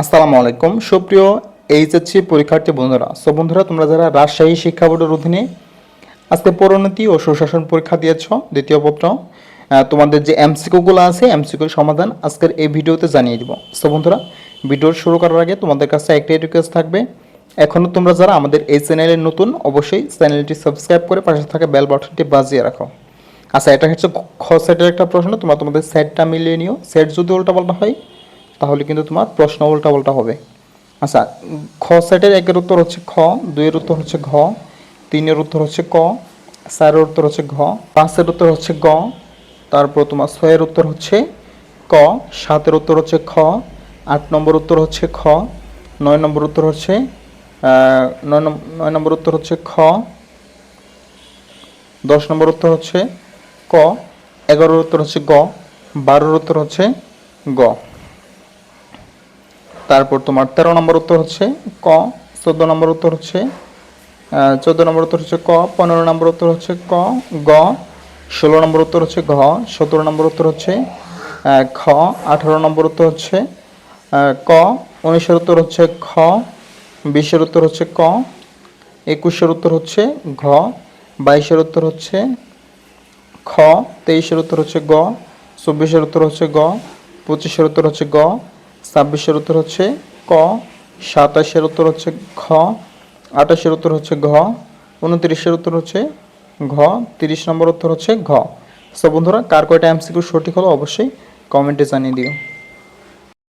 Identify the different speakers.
Speaker 1: আসসালামু আলাইকুম। সুপ্রিয় এইচএসসি পরীক্ষার্থী বন্ধুরা, সো বন্ধুরা, তোমরা যারা রাজশাহী শিক্ষা বোর্ডের অধীনে আজকে পরিণতি ও সুশাসন পরীক্ষা দিয়েছ, দ্বিতীয় পত্র তোমাদের যে এমসিকিউগুলো আছে, এমসিকিউর সমাধান আজকের এই ভিডিওতে জানিয়ে দিব। সো বন্ধুরা ভিডিও শুরু করার আগে তোমাদের কাছে একটাই রিকোয়েস্ট থাকবে এখনও তোমরা যারা আমাদের এই চ্যানেলের নতুন, অবশ্যই চ্যানেলটি সাবস্ক্রাইব করে পাশে থাকা বেল বাটনটি বাজিয়ে রাখো। আচ্ছা এটা হচ্ছে খ সেটের একটা প্রশ্ন, তোমরা তোমাদের সেটটা মিলিয়ে নিও। সেট যদি উল্টাপাল্টা হয় তাহলে কিন্তু তোমার প্রশ্ন উল্টাপাল্টা হবে আচ্ছা খ সেটের একের উত্তর হচ্ছে খ দুইয়ের উত্তর হচ্ছে ঘ তিনের উত্তর হচ্ছে ক চারের উত্তর হচ্ছে ঘ পাঁচের উত্তর হচ্ছে গ তারপর তোমার ছয়ের উত্তর হচ্ছে ক সাতের উত্তর হচ্ছে খ আট নম্বর উত্তর হচ্ছে খ নয় নম্বর উত্তর হচ্ছে নয় নম্বর উত্তর হচ্ছে খ দশ নম্বর উত্তর হচ্ছে ক এগারোর উত্তর হচ্ছে গ বারোর উত্তর হচ্ছে গ তারপর তোমার তেরো নম্বর উত্তর হচ্ছে ক চোদ্দ নম্বর উত্তর হচ্ছে চোদ্দ নম্বর উত্তর হচ্ছে ক পনেরো নম্বর উত্তর হচ্ছে ক গ ষোলো নম্বর উত্তর হচ্ছে ঘ সতেরো নম্বর উত্তর হচ্ছে খ আঠারো নম্বর উত্তর হচ্ছে ক উনিশের উত্তর হচ্ছে খ বিশের উত্তর হচ্ছে ক একুশের উত্তর হচ্ছে ঘ বাইশের উত্তর হচ্ছে খ তেইশের উত্তর হচ্ছে গ চব্বিশের উত্তর হচ্ছে গ পঁচিশের উত্তর হচ্ছে গ ছাব্বিশের উত্তর হচ্ছে ক, সাতাশের উত্তর হচ্ছে খ আঠাশের উত্তর হচ্ছে ঘ, উনত্রিশের উত্তর হচ্ছে ঘ, তিরিশ নম্বর উত্তর হচ্ছে ঘ। সো বন্ধুরা, কার কয়টা এমসিকিউ সঠিক হলো অবশ্যই কমেন্টে জানিয়ে দিও।